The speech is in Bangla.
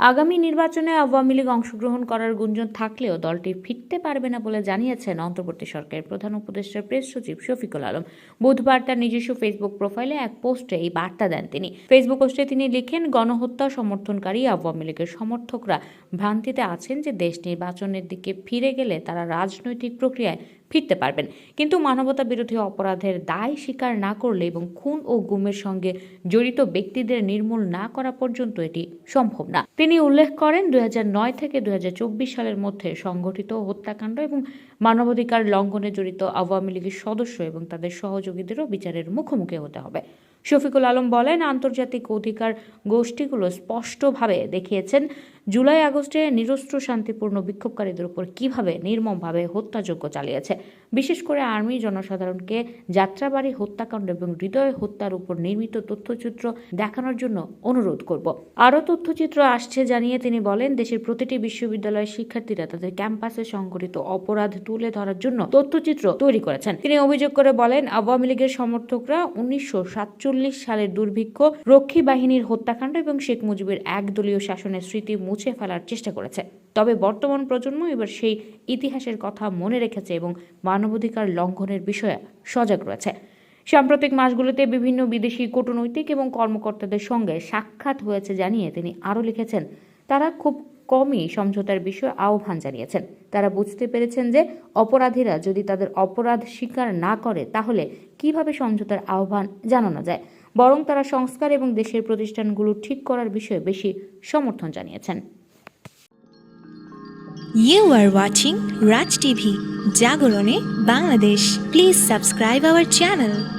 আগামী নির্বাচনে আওয়ামী লীগ অংশগ্রহণ করার গুঞ্জন থাকলেও দলটি ফিরতে পারবে না বলে জানিয়েছেন অন্তর্বর্তী সরকারের প্রধান উপদেষ্টা প্রেস সচিব শফিকুল আলম। বুধবার তার নিজস্ব ফেসবুক প্রোফাইলে এক পোস্টে এই বার্তা দেন তিনি। ফেসবুক পোস্টে তিনি লিখেন, গণহত্যা সমর্থনকারী আওয়ামী লীগের সমর্থকরা ভ্রান্তিতে আছেন যে দেশ নির্বাচনের দিকে ফিরে গেলে তারা রাজনৈতিক প্রক্রিয়ায় ফিরতে পারবেন। কিন্তু মানবতা বিরোধী অপরাধের দায় স্বীকার না করলে এবং খুন ও গুমের সঙ্গে জড়িত ব্যক্তিদের নির্মূল না করা পর্যন্ত এটি সম্ভব না। তিনি উল্লেখ করেন, দুই হাজার নয় থেকে দুই হাজার চব্বিশ সালের মধ্যে সংগঠিত হত্যাকাণ্ড এবং মানবাধিকার লঙ্ঘনে জড়িত আওয়ামী লীগের সদস্য এবং তাদের সহযোগীদেরও বিচারের মুখোমুখি হতে হবে। শফিকুল আলম বলেন, আন্তর্জাতিক অধিকার গোষ্ঠীগুলো স্পষ্টভাবে দেখিয়েছেন জুলাই আগস্টে নিরস্ত্র শান্তিপূর্ণ বিক্ষোভকারীদের উপর কীভাবে নির্মমভাবে হত্যাযজ্ঞ চালিয়েছে? বিশেষ করে আর্মি জনসাধারণকে যাত্রাবাড়ি, হত্যাকাণ্ড এবং হৃদয় হত্যার উপর নির্মিত তথ্যচিত্র দেখানোর জন্য অনুরোধ করব। আরও তথ্যচিত্র আসছে জানিয়ে তিনি বলেন, দেশের প্রতিটি বিশ্ববিদ্যালয়ের শিক্ষার্থীরা তাদের ক্যাম্পাসে সংঘটিত অপরাধ তুলে ধরার জন্য তথ্যচিত্র তৈরি করেছেন। তিনি অভিযোগ করে বলেন, আওয়ামী লীগের সমর্থকরা উনিশশো সাতচল্লিশ সালের দুর্ভিক্ষ, রক্ষী বাহিনীর হত্যাকাণ্ড এবং শেখ মুজিবের একদলীয় শাসনের স্মৃতি মুছে ফেলার চেষ্টা করেছে। তবে বর্তমান প্রজন্ম এবার সেই ইতিহাসের কথা মনে রেখেছে এবং মানবাধিকার লঙ্ঘনের বিষয়ে সজাগ রয়েছে। সাম্প্রতিক মাসগুলোতে বিভিন্ন বিদেশি কূটনৈতিক এবং কর্মকর্তাদের সঙ্গে সাক্ষাৎ হয়েছে জানিয়ে তিনি আরও লিখেছেন, তারা খুব কমই সমঝোতার বিষয়ে আহ্বান জানিয়েছেন। তারা বুঝতে পেরেছেন যে অপরাধীরা যদি তাদের অপরাধ স্বীকার না করে, তাহলে কীভাবে সমঝোতার আহ্বান জানানো যায়? বরং তারা সংস্কার এবং দেশের প্রতিষ্ঠানগুলো ঠিক করার বিষয়ে বেশি সমর্থন জানিয়েছেন You are watching Raj TV, Jagorone, Bangladesh. Please subscribe our channel.